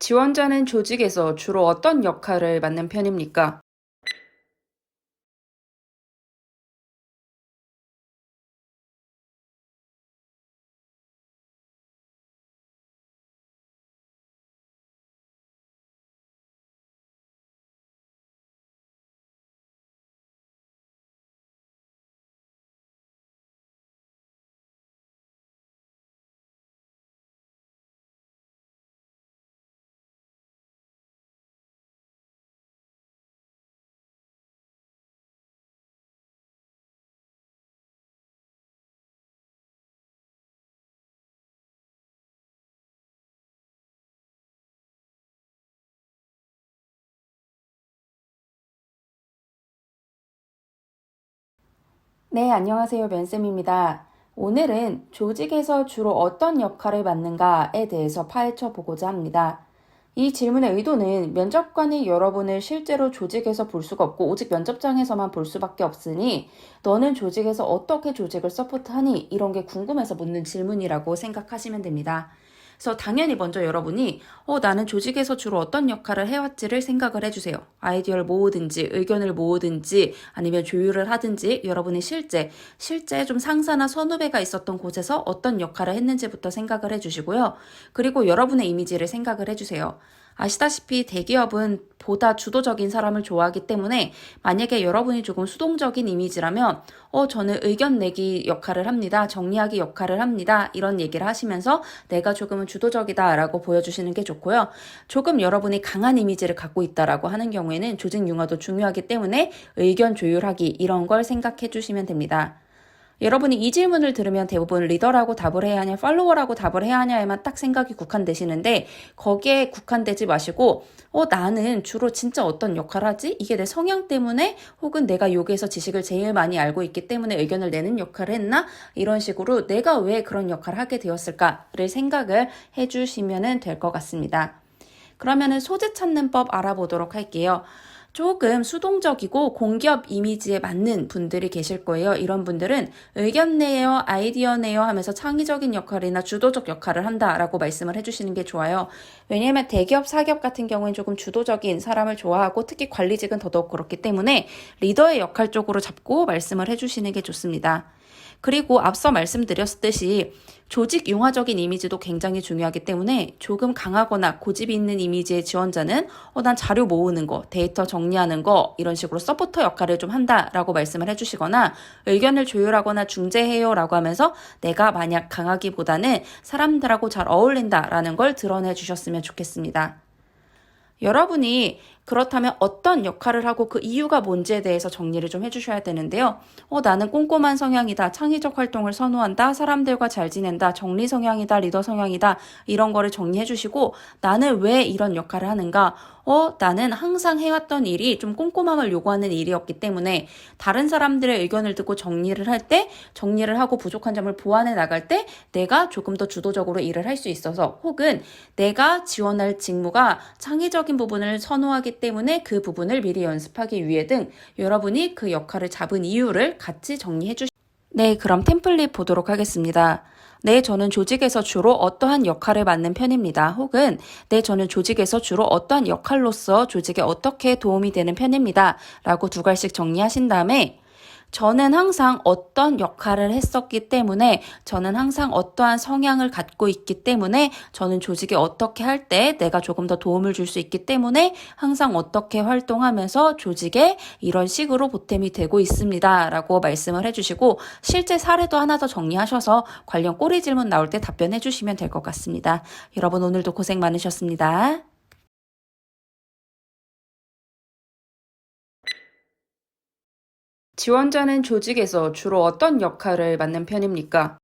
지원자는 조직에서 주로 어떤 역할을 맡는 편입니까? 네, 안녕하세요. 면쌤입니다. 오늘은 조직에서 주로 어떤 역할을 맡는가에 대해서 파헤쳐 보고자 합니다. 이 질문의 의도는 면접관이 여러분을 실제로 조직에서 볼 수가 없고 오직 면접장에서만 볼 수밖에 없으니 너는 조직에서 어떻게 조직을 서포트하니? 이런 게 궁금해서 묻는 질문이라고 생각하시면 됩니다. 그래서 당연히 먼저 여러분이 어, 나는 조직에서 주로 어떤 역할을 해왔지를 생각을 해주세요. 아이디어를 모으든지 의견을 모으든지 아니면 조율을 하든지 여러분이 실제 실제 좀 상사나 선후배가 있었던 곳에서 어떤 역할을 했는지부터 생각을 해주시고요. 그리고 여러분의 이미지를 생각을 해주세요. 아시다시피 대기업은 보다 주도적인 사람을 좋아하기 때문에 만약에 여러분이 조금 수동적인 이미지라면 어 저는 의견 내기 역할을 합니다. 정리하기 역할을 합니다. 이런 얘기를 하시면서 내가 조금은 주도적이다라고 보여주시는 게 좋고요. 조금 여러분이 강한 이미지를 갖고 있다라고 하는 경우에는 조직 융화도 중요하기 때문에 의견 조율하기 이런 걸 생각해 주시면 됩니다. 여러분이 이 질문을 들으면 대부분 리더라고 답을 해야 하냐, 팔로워라고 답을 해야 하냐에만 딱 생각이 국한되시는데 거기에 국한되지 마시고 어 나는 주로 진짜 어떤 역할을 하지? 이게 내 성향 때문에 혹은 내가 여기에서 지식을 제일 많이 알고 있기 때문에 의견을 내는 역할을 했나? 이런 식으로 내가 왜 그런 역할을 하게 되었을까를 생각을 해 주시면 될 것 같습니다. 그러면은 소재 찾는 법 알아보도록 할게요. 조금 수동적이고 공기업 이미지에 맞는 분들이 계실 거예요. 이런 분들은 의견 내요, 아이디어 내요 하면서 창의적인 역할이나 주도적 역할을 한다라고 말씀을 해주시는 게 좋아요. 왜냐하면 대기업, 사기업 같은 경우엔 조금 주도적인 사람을 좋아하고 특히 관리직은 더더욱 그렇기 때문에 리더의 역할 쪽으로 잡고 말씀을 해주시는 게 좋습니다. 그리고 앞서 말씀드렸듯이 조직 융화적인 이미지도 굉장히 중요하기 때문에 조금 강하거나 고집이 있는 이미지의 지원자는 어, 난 자료 모으는 거, 데이터 정리하는 거 이런 식으로 서포터 역할을 좀 한다라고 말씀을 해주시거나 의견을 조율하거나 중재해요라고 하면서 내가 만약 강하기보다는 사람들하고 잘 어울린다라는 걸 드러내 주셨으면 좋겠습니다. 여러분이 그렇다면 어떤 역할을 하고 그 이유가 뭔지에 대해서 정리를 좀 해주셔야 되는데요. 어, 나는 꼼꼼한 성향이다. 창의적 활동을 선호한다. 사람들과 잘 지낸다. 정리 성향이다. 리더 성향이다. 이런 거를 정리해 주시고 나는 왜 이런 역할을 하는가? 어, 나는 항상 해왔던 일이 좀 꼼꼼함을 요구하는 일이었기 때문에 다른 사람들의 의견을 듣고 정리를 할 때 정리를 하고 부족한 점을 보완해 나갈 때 내가 조금 더 주도적으로 일을 할 수 있어서 혹은 내가 지원할 직무가 창의적인 부분을 선호 때문에 그 부분을 미리 연습하기 위해 등 여러분이 그 역할을 잡은 이유를 같이 정리해 주시 네, 그럼 템플릿 보도록 하겠습니다. 네, 저는 조직에서 주로 어떠한 역할을 맡는 편입니다. 혹은 네, 저는 조직에서 주로 어떠한 역할로서 조직에 어떻게 도움이 되는 편입니다. 라고 두 갈씩 정리하신 다음에 저는 항상 어떤 역할을 했었기 때문에 저는 항상 어떠한 성향을 갖고 있기 때문에 저는 조직에 어떻게 할 때 내가 조금 더 도움을 줄 수 있기 때문에 항상 어떻게 활동하면서 조직에 이런 식으로 보탬이 되고 있습니다. 라고 말씀을 해주시고 실제 사례도 하나 더 정리하셔서 관련 꼬리 질문 나올 때 답변해 주시면 될 것 같습니다. 여러분 오늘도 고생 많으셨습니다. 지원자는 조직에서 주로 어떤 역할을 맡는 편입니까?